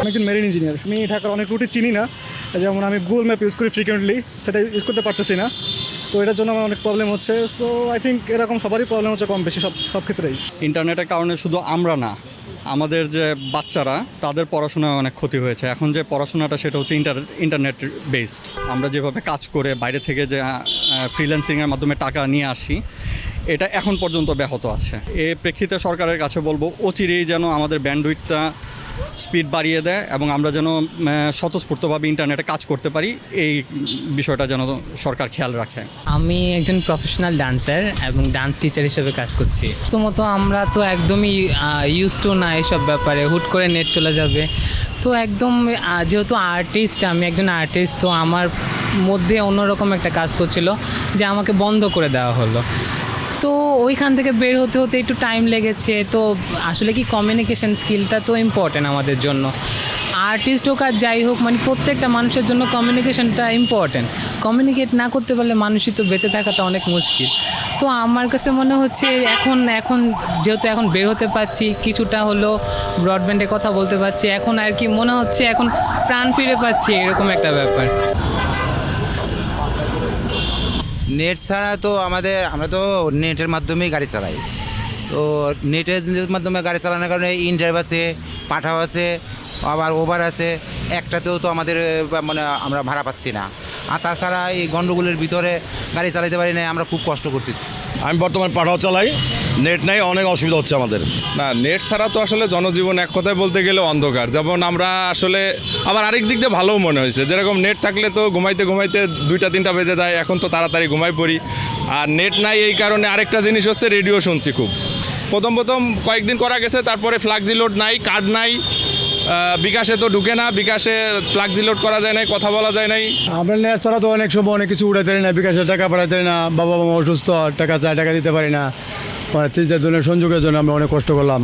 আমি একজন marine engineer আমি ঢাকার অনেক রুটে চিনি না। যেমন আমি গুগল ম্যাপ ইউজ করি ফ্রিকোয়েন্টলি সেটা ইউজ করতে পারতেছি না। তো এটার জন্য আমার অনেক প্রবলেম হচ্ছে। সো আই থিঙ্ক এরকম সবারই প্রবলেম হচ্ছে কম বেশি, সব সব ক্ষেত্রেই। ইন্টারনেটের কারণে শুধু আমরা না, আমাদের যে বাচ্চারা, তাদের পড়াশোনায় অনেক ক্ষতি হয়েছে। এখন যে পড়াশোনাটা, সেটা হচ্ছে ইন্টার ইন্টারনেট বেসড আমরা যেভাবে কাজ করে বাইরে থেকে যে ফ্রিল্যান্সিংয়ের মাধ্যমে টাকা নিয়ে আসি, এটা এখন পর্যন্ত ব্যাহত আছে। এ প্রেক্ষিতে সরকারের কাছে বলব, অচিরেই যেন আমাদের ব্যান্ডউইথটা স্পিড বাড়িয়ে দেয় এবং আমরা যেন স্বতঃস্ফূর্তভাবে ইন্টারনেটে কাজ করতে পারি, এই বিষয়টা যেন সরকার খেয়াল রাখে। আমি একজন প্রফেশনাল ডান্সার এবং ডান্স টিচার হিসেবে কাজ করছি। প্রথমত আমরা তো একদমই ইউজ টু না এসব ব্যাপারে, হুট করে নেট চলে যাবে। তো একদম যেহেতু আর্টিস্ট আমি একজন আর্টিস্ট তো আমার মধ্যে অন্যরকম একটা কাজ করছিল যে আমাকে বন্ধ করে দেওয়া হলো। তো ওইখান থেকে বের হতে হতে একটু টাইম লেগেছে। তো আসলে কি কমিউনিকেশন স্কিলটা তো ইম্পর্টেন্ট আমাদের জন্য। আর্টিস্ট হোক আর যাই হোক মানে প্রত্যেকটা মানুষের জন্য কমিউনিকেশনটা ইম্পর্টেন্ট কমিউনিকেট না করতে পারলে মানুষই তো বেঁচে থাকাটা অনেক মুশকিল। তো আমার কাছে মনে হচ্ছে এখন এখন যেহেতু এখন বের হতে পারছি, কিছুটা হলো ব্রডব্যান্ডে কথা বলতে পারছি, এখন আর কি মনে হচ্ছে এখন প্রাণ ফিরে পাচ্ছি, এরকম একটা ব্যাপার। নেট ছাড়া তো আমাদের, আমরা তো নেটের মাধ্যমেই গাড়ি চালাই। তো নেটের মাধ্যমে গাড়ি চালানোর কারণে ইন্টার আছে, পাঠাও আছে, আবার ওভার আছে, একটাতেও তো আমাদের মানে আমরা ভাড়া পাচ্ছি না। আর তাছাড়া এই গণ্ডগোলের ভিতরে গাড়ি চালাতে পারি না আমরা খুব কষ্ট করতেছি। আমি বর্তমানে পাঠাও চালাই নেট নাই অনেক অসুবিধা হচ্ছে আমাদের। না নেট ছাড়া তো আসলে জনজীবন এক কথায় বলতে গেলে অন্ধকার। যেমন আমরা আসলে আবার আরেক দিক দিয়ে ভালোও মনে হয়েছে। যেরকম নেট থাকলে তো ঘুমাইতে ঘুমাইতে দুইটা তিনটা বেজে যায় এখন তো তাড়াতাড়ি ঘুমাই পড়ি। আর নেট নাই এই কারণে আরেকটা জিনিস হচ্ছে রেডিও শুনছি খুব। প্রথম প্রথম কয়েকদিন করা গেছে তারপরে ফ্লাক্সি লোড নাই কার্ড নাই। বিকাশে তো ঢুকে না বিকাশে ফ্লাক্সি লোড করা যায় নাই কথা বলা যায় নাই। আমরা নেট ছাড়া তো অনেক সময় অনেক কিছু উঠাতে পারি না বিকাশের টাকা পাঠাতে পারি না বাবা মা অসুস্থ টাকা চায় টাকা দিতে পারি না। মানে তিন চার জনের সংযোগের জন্য আমরা অনেক কষ্ট করলাম।